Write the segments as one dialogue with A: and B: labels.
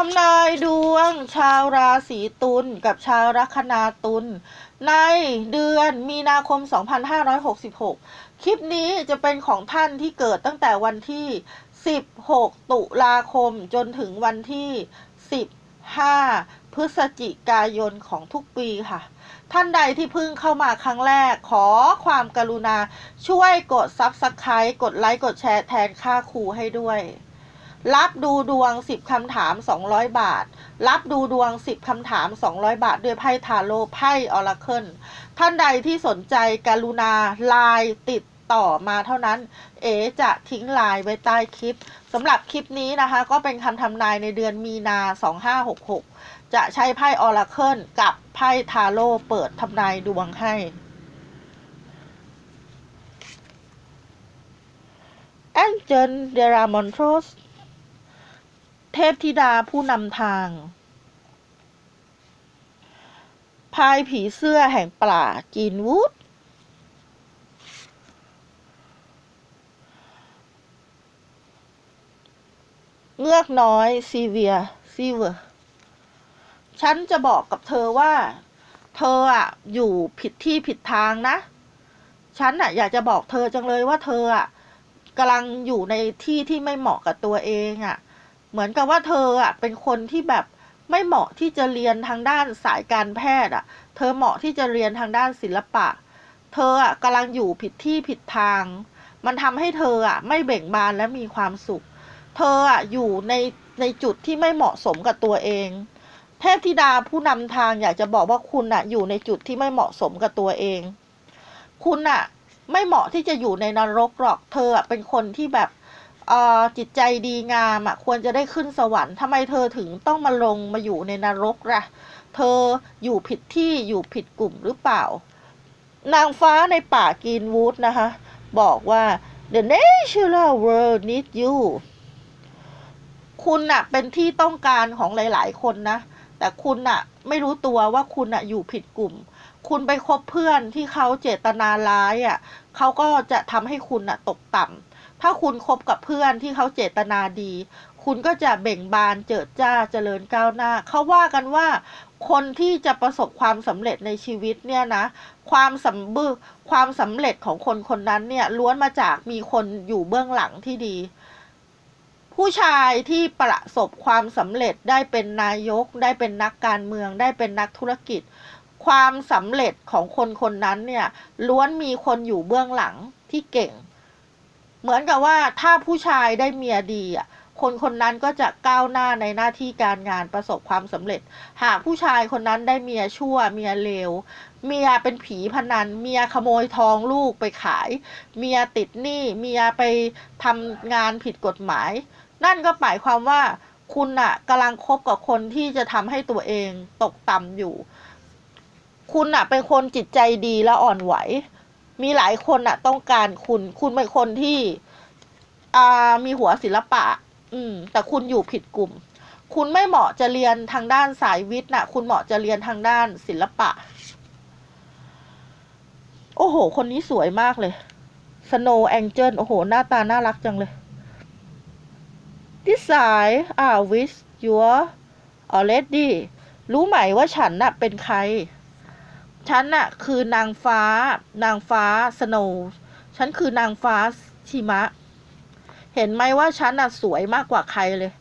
A: ทำนายดวงชาวราศีตุลกับชาวลัคนาตุลในเดือนมีนาคม 2566 คลิปนี้จะเป็นของท่านที่เกิดตั้งแต่วันที่ 16 ตุลาคมจนถึงวันที่ 15 พฤศจิกายนของทุกปีค่ะ ท่านใดที่เพิ่งเข้ามาครั้งแรกขอความกรุณาช่วยกด Subscribe กดไลค์กดแชร์แทนค่าครูให้ด้วย รับดูดวง 10 คำถาม 200 บาท รับดูดวง 10 คำถาม 200 บาท ด้วยไพ่ทาโร่ไพ่ออราเคิลท่านใดที่สนใจกรุณาไลน์ติดต่อมาเท่านั้น เอจะทิ้งไลน์ไว้ใต้คลิปสำหรับคลิปนี้นะคะ ก็เป็นคำทำนายในเดือนมีนา 2566 จะใช้ไพ่ออราเคิลกับไพ่ทาโร่เปิดทำนายดวงให้แองเจิลเดรามอนโทส เทพธิดาผู้นำทางพายผีเสื้อแห่งป่ากินวูดเงือกน้อยซีเวียซีเวอร์ฉันจะบอกกับเธอว่า เธออะอยู่ผิดที่ผิดทางนะ ฉันอะอยากจะบอกเธอจังเลยว่าเธออะกำลังอยู่ในที่ที่ไม่เหมาะกับตัวเองอะ เหมือนกับว่าเธออะเป็นคนที่แบบไม่เหมาะที่จะเรียนทางด้านสายการแพทย์อะ เธอเหมาะที่จะเรียนทางด้านศิลปะ เธออะกำลังอยู่ผิดที่ผิดทาง มันทำให้เธออะไม่เบ่งบานและมีความสุข เธออะอยู่ในในจุดที่ไม่เหมาะสมกับตัวเอง เทพธิดาผู้นำทางอยากจะบอกว่าคุณอะอยู่ในจุดที่ไม่เหมาะสมกับตัวเอง คุณอะไม่เหมาะที่จะอยู่ในนรกหรอก เธออะเป็นคนที่แบบ จิตใจดีงามอะควรจะได้ขึ้นสวรรค์ทำไมเธอถึงต้องมาลงมาอยู่ในนรกล่ะ เธออยู่ผิดที่อยู่ผิดกลุ่มหรือเปล่า นางฟ้าในป่ากินวูดนะคะ บอกว่า the natural world needs you คุณน่ะเป็นที่ต้องการของหลาย ๆ คนนะ แต่คุณน่ะไม่รู้ตัวว่าคุณน่ะอยู่ผิดกลุ่ม คุณไปคบเพื่อนที่เขาเจตนาร้ายอะเขาก็จะทำให้คุณน่ะตกต่ำ ถ้าคุณคบกับเพื่อนที่เขาเจตนาดี คุณก็จะเบ่งบานเจิดจ้าเจริญก้าวหน้า เขาว่ากันว่าคนที่จะประสบความสำเร็จในชีวิตเนี่ยนะ ความสำบึความสำเร็จของคนคนนั้นเนี่ยล้วนมาจากมีคนอยู่เบื้องหลังที่ดี ผู้ชายที่ประสบความสำเร็จได้เป็นนายก ได้เป็นนักการเมือง ได้เป็นนักธุรกิจ ความสำเร็จของคนคนนั้นเนี่ยล้วนมีคนอยู่เบื้องหลังที่เก่ง เหมือนกับว่าถ้าผู้ชายได้เมียดีอะคนคนนั้นก็จะก้าวหน้าในหน้าที่การงานประสบความสำเร็จ หากผู้ชายคนนั้นได้เมียชั่ว เมียเลว เมียเป็นผีพนัน เมียขโมยทองลูกไปขาย เมียติดหนี้ เมียไปทำงานผิดกฎหมาย นั่นก็หมายความว่าคุณน่ะกำลังคบกับคนที่จะทำให้ตัวเองตกต่ำอยู่ คุณน่ะเป็นคนจิตใจดีและอ่อนไหว มีหลายคนน่ะต้องการคุณ คุณเป็นคนที่อ่ามีหัวศิลปะ อืม แต่คุณอยู่ผิดกลุ่ม คุณไม่เหมาะจะเรียนทางด้านสายวิทย์นะคุณเหมาะจะเรียนทางด้านศิลปะ โอ้โห คนนี้สวยมากเลย Snow Angel โอ้โห หน้าตา น่ารักจังเลย This I are with you already รู้ไหมว่าฉันน่ะเป็นใคร ฉันน่ะคือนางฟ้า นางฟ้าสโนว์ฉันคือนางฟ้าชิมะ เห็นไหมว่าฉันน่ะสวยมากกว่าใครเลย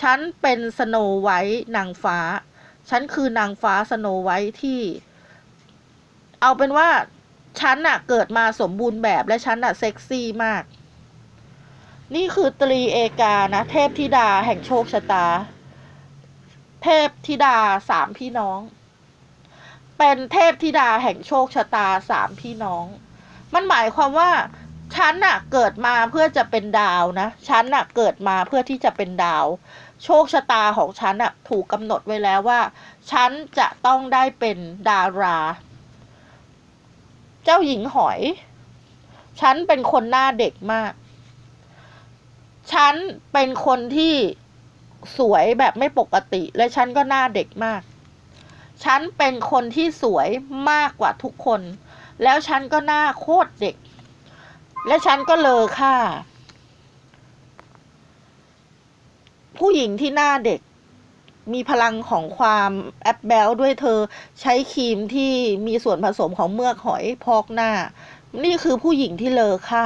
A: ฉันเป็นสโนวไวท์นางฟ้า ฉันคือนางฟ้าสโนวไวท์ที่ เอาเป็นว่าฉันน่ะเกิดมาสมบูรณ์แบบและฉันน่ะเซ็กซี่มาก นี่คือตรีเอกานะ เทพธิดาแห่งโชคชะตา เทพธิดาสามพี่น้อง เป็นเทพธิดาแห่งโชคชะตาสามพี่น้อง มันหมายความว่าฉันน่ะเกิดมาเพื่อจะเป็นดาวนะฉันน่ะเกิดมาเพื่อที่จะเป็นดาว โชคชะตาของฉันน่ะถูกกำหนดไว้แล้วว่า ฉันจะต้องได้เป็นดารา เจ้าหญิงหอย ฉันเป็นคนหน้าเด็กมาก ฉันเป็นคนที่สวยแบบไม่ปกติและฉันก็หน้าเด็กมาก ฉันเป็นคนที่สวยมากกว่าทุกคน แล้วฉันก็หน้าโคตรเด็ก และฉันก็เลอค่า ผู้หญิงที่หน้าเด็ก มีพลังของความแอปแบลด้วยเธอใช้ครีมที่มีส่วนผสมของเมือกหอยพอกหน้า นี่คือผู้หญิงที่เลอค่า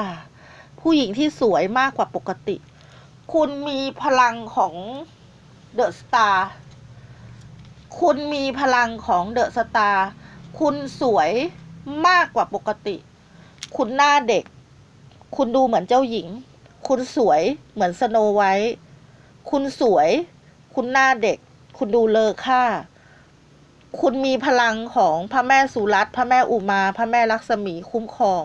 A: ผู้หญิงที่สวยมากกว่าปกติ คุณมีพลังของเดอะสตาร์ คุณมีพลังของเดอะสตาร์คุณสวยมากกว่าปกติ คุณหน้าเด็ก คุณดูเหมือนเจ้าหญิง คุณสวยเหมือนสโนไวท์คุณสวย คุณหน้าเด็ก คุณดูเลอค่า คุณมีพลังของพระแม่สุรัตน์พระแม่อุมา พระแม่ลักษมีคุ้มครอง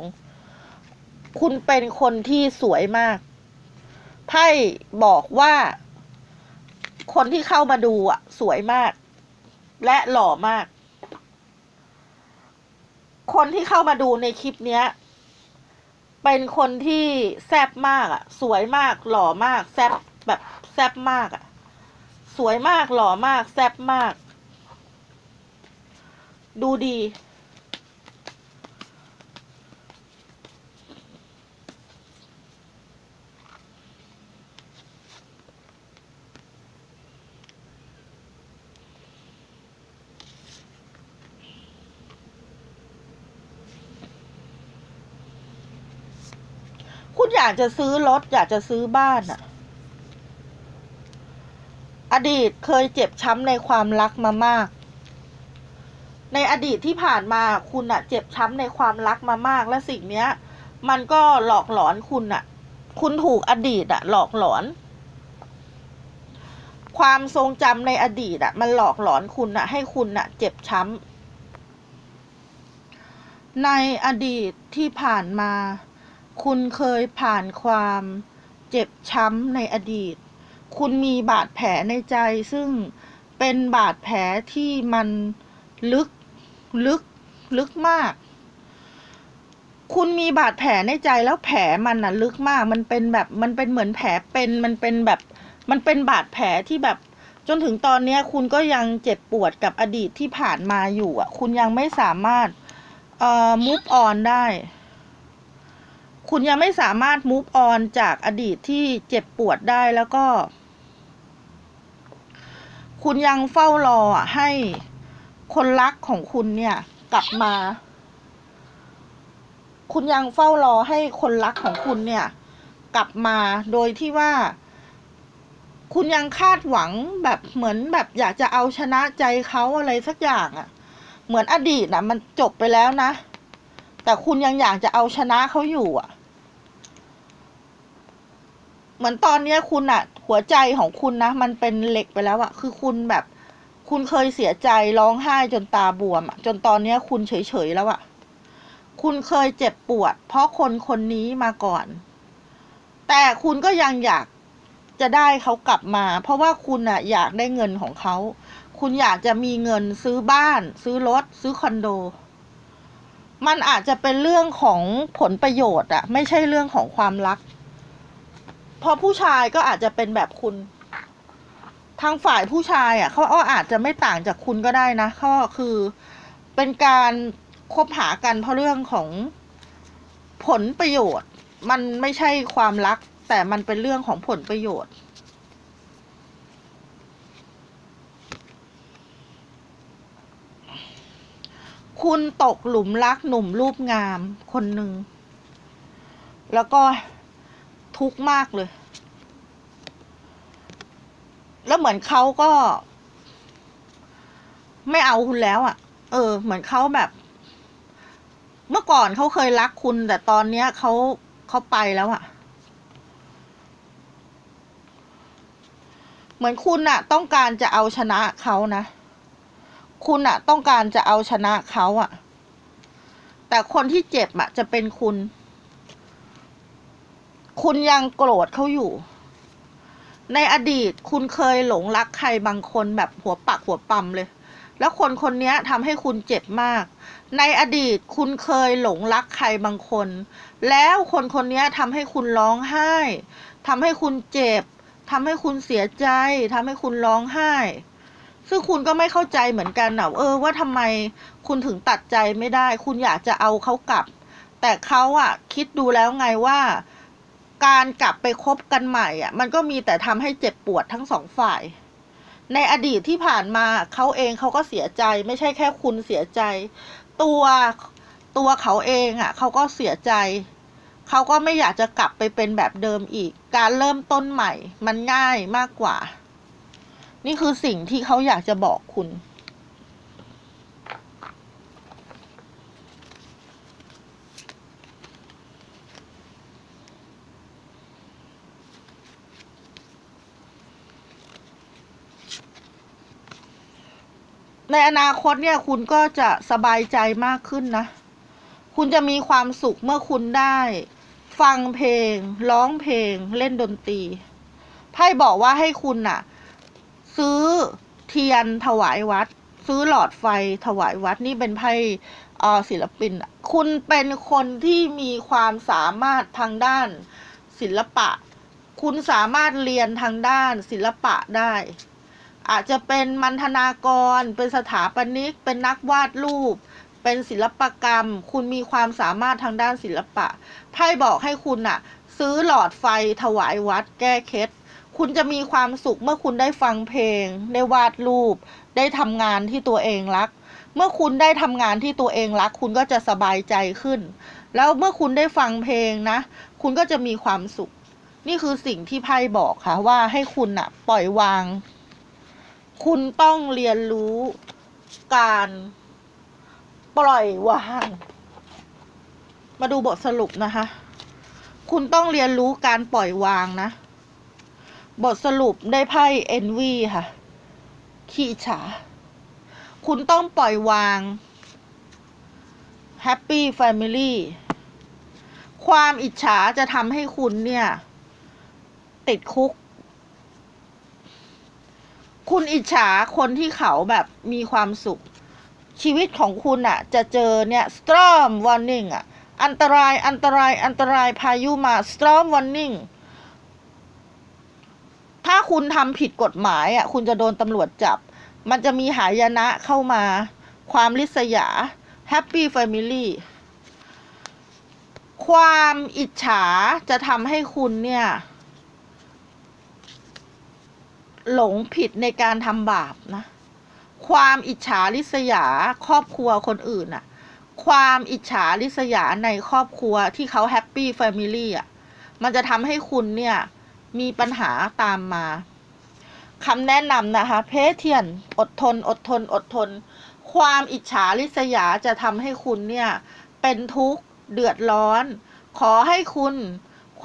A: คุณเป็นคนที่สวยมาก ไพ่บอกว่า คนที่เข้ามาดูอะ สวยมาก และหล่อมาก คนที่เข้ามาดูในคลิปเนี้ย เป็นคนที่แซบมากอะสวยมาก หล่อมาก แซบแบบแซบมากอะสวยมาก หล่อมาก แซบมาก ดูดี คุณอยากจะซื้อรถอยากจะซื้อบ้านอะอดีตเคยเจ็บช้ำในความรักมามาก ในอดีตที่ผ่านมาคุณอะเจ็บช้ำในความรักมามาก และสิ่งเนี้ย มันก็หลอกหลอนคุณอะคุณถูกอดีตอะหลอกหลอน ความทรงจำในอดีตอะมันหลอกหลอนคุณอะให้คุณอะเจ็บช้ำในอดีตที่ผ่านมา คุณเคยผ่านความเจ็บช้ำในอดีต คุณมีบาดแผลในใจ ซึ่งเป็นบาดแผลที่มันลึกลึกลึกมาก คุณมีบาดแผลในใจแล้วแผลมันน่ะลึกมาก มันเป็นแบบมันเป็นเหมือนแผลเป็นมันเป็นแบบ มันเป็นบาดแผลที่แบบ จนถึงตอนเนี้ยคุณก็ยังเจ็บปวดกับอดีตที่ผ่านมาอยู่อะ คุณยังไม่สามารถเอ่อ move on ได้ คุณยังไม่สามารถ move on จากอดีตที่เจ็บปวดได้แล้วก็ คุณยังเฝ้ารอให้คนรักของคุณเนี่ย กลับมา คุณยังเฝ้ารอให้คนรักของคุณเนี่ย กลับมาโดยที่ว่า คุณยังคาดหวังแบบเหมือนแบบอยากจะเอาชนะใจเขาอะไรสักอย่างอะ่ะ เหมือนอดีตนะมันจบไปแล้วนะแต่คุณยังอยากจะเอาชนะเขาอยู่อะ เหมือนตอนเนี้ยคุณอะหัวใจของคุณนะ มันเป็นเหล็กไปแล้วอะคือคุณแบบ คุณเคยเสียใจร้องไห้จนตาบวมอะจนตอนเนี้ยคุณเฉยๆแล้วอะคุณเคยเจ็บปวด เพราะคนคนนี้มาก่อน แต่คุณก็ยังอยากจะได้เขากลับมา เพราะว่าคุณอะอยากได้เงินของเขา คุณอยากจะมีเงินซื้อบ้าน ซื้อรถ ซื้อคอนโด มันอาจจะเป็นเรื่องของผลประโยชน์อะไม่ใช่เรื่องของความรัก พราะผู้ชายก็อาจจะเป็นแบบคุณ ทางฝ่ายผู้ชายอะเขาก็อาจจะไม่ต่างจากคุณก็ได้นะเขาคือเป็นการคบหากันเพราะเรื่องของผลประโยชน์ มันไม่ใช่ความรัก แต่มันเป็นเรื่องของผลประโยชน์คุณตกหลุมรักหนุ่มรูปงามคนหนึ่ง แล้วก็ ทุกข์มากเลย แล้วเหมือนเขาก็ ไม่เอาคุณแล้วอะ่ะ เออ เหมือนเขาแบบ เมื่อก่อนเขาเคยรักคุณ แต่ตอนเนี้ยเขาเขาไปแล้วอะ่ะ เหมือนคุณอะต้องการจะเอาชนะเขานะ คุณอะต้องการจะเอาชนะเขาอะแต่คนที่เจ็บอะจะเป็นคุณ คุณยังโกรธเขาอยู่ ในอดีตคุณเคยหลงรักใครบางคนแบบหัวปักหัวปั๊มเลย แล้วคนคนนี้ทำให้คุณเจ็บมาก ในอดีตคุณเคยหลงรักใครบางคน แล้วคนคนนี้ทำให้คุณร้องไห้ทำให้คุณเจ็บทำให้คุณเสียใจทำให้คุณร้องไห้ ซึ่งคุณก็ไม่เข้าใจเหมือนกันนะเออว่าทำไมคุณถึงตัดใจไม่ได้ คุณอยากจะเอาเขากลับ แต่เขาอะคิดดูแล้วไงว่า การกลับไปคบกันใหม่อะ มันก็มีแต่ทำให้เจ็บปวดทั้งสองฝ่าย ในอดีตที่ผ่านมาเขาเองเขาก็เสียใจ ไม่ใช่แค่คุณเสียใจ ตัวตัวเขาเองอะเขาก็เสียใจ เขาก็ไม่อยากจะกลับไปเป็นแบบเดิมอีก การเริ่มต้นใหม่ มันง่ายมากกว่า นี่คือสิ่งที่เขาอยากจะบอกคุณ ในอนาคตเนี่ยคุณก็จะสบายใจมากขึ้นนะ คุณจะมีความสุขเมื่อคุณได้ ฟังเพลง ร้องเพลง เล่นดนตรีไพ่บอกว่าให้คุณน่ะ ซื้อเทียนถวายวัด ซื้อหลอดไฟถวายวัดนี่เป็นไพ่ศิลปิน คุณเป็นคนที่มีความสามารถทางด้านศิลปะ คุณสามารถเรียนทางด้านศิลปะได้ อาจจะเป็นมันธนากร เป็นสถาปนิก เป็นนักวาดรูป เป็นศิลปกรรม คุณมีความสามารถทางด้านศิลปะ ไพ่บอกให้คุณน่ะ ซื้อหลอดไฟถวายวัดแก้เคล็ด คุณจะมีความสุขเมื่อคุณได้ฟังเพลง ได้วาดรูป ได้ทำงานที่ตัวเองรัก เมื่อคุณได้ทำงานที่ตัวเองรัก คุณก็จะสบายใจขึ้น แล้วเมื่อคุณได้ฟังเพลงนะ คุณก็จะมีความสุข นี่คือสิ่งที่ไพ่บอกค่ะว่าให้คุณน่ะ ปล่อยวาง คุณต้องเรียนรู้การปล่อยวาง มาดูบทสรุปนะคะ คุณต้องเรียนรู้การปล่อยวางนะ บทสรุปได้ไพ่เอนวีค่ะ ขี้ฉา คุณต้องปล่อยวาง Happy Family ความอิจฉาจะทำให้คุณเนี่ย ติดคุก คุณอิจฉาคนที่เขาแบบมีความสุข ชีวิตของคุณอะจะเจอเนี่ย storm warning อะอันตรายอันตรายอันตรายพายุมา storm warning ถ้าคุณทำผิดกฎหมายอะคุณจะโดนตำรวจจับ มันจะมีหายนะเข้ามา ความริษยา happy family ความอิจฉาจะทำให้คุณเนี่ย หลงผิดในการทำบาปนะ ความอิจฉาริษยาครอบครัวคนอื่นอะความอิจฉาริษยาในครอบครัวที่เขาแฮปปี้แฟมิลี่อะมันจะทำให้คุณเนี่ยมีปัญหาตามมาคำแนะนำนะคะ เพเทียน อดทน อดทน อดทน ความอิจฉาริษยาจะทำให้คุณเนี่ย เป็นทุกข์เดือดร้อน ขอให้คุณ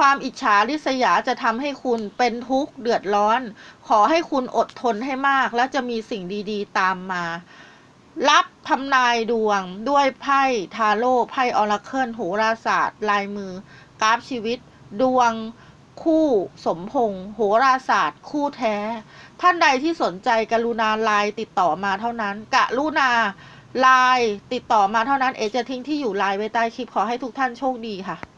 A: ความอิจฉาริษยาจะทำให้คุณเป็นทุกข์เดือดร้อน ขอให้คุณอดทนให้มาก แล้วจะมีสิ่งดีๆ ตามมา รับทำนายดวงด้วยไพ่ทาโร่ไพ่ออราเคิลโหราศาสตร์ ลายมือ กราฟชีวิต ดวงคู่สมพงษ์โหราศาสตร์ คู่แท้ ท่านใดที่สนใจกรุณาไลน์ติดต่อมาเท่านั้นกะรุณาไลน์ติดต่อมาเท่านั้นเอจะทิ้งที่อยู่ไลน์ไว้ใต้คลิปขอให้ทุกท่านโชคดีค่ะ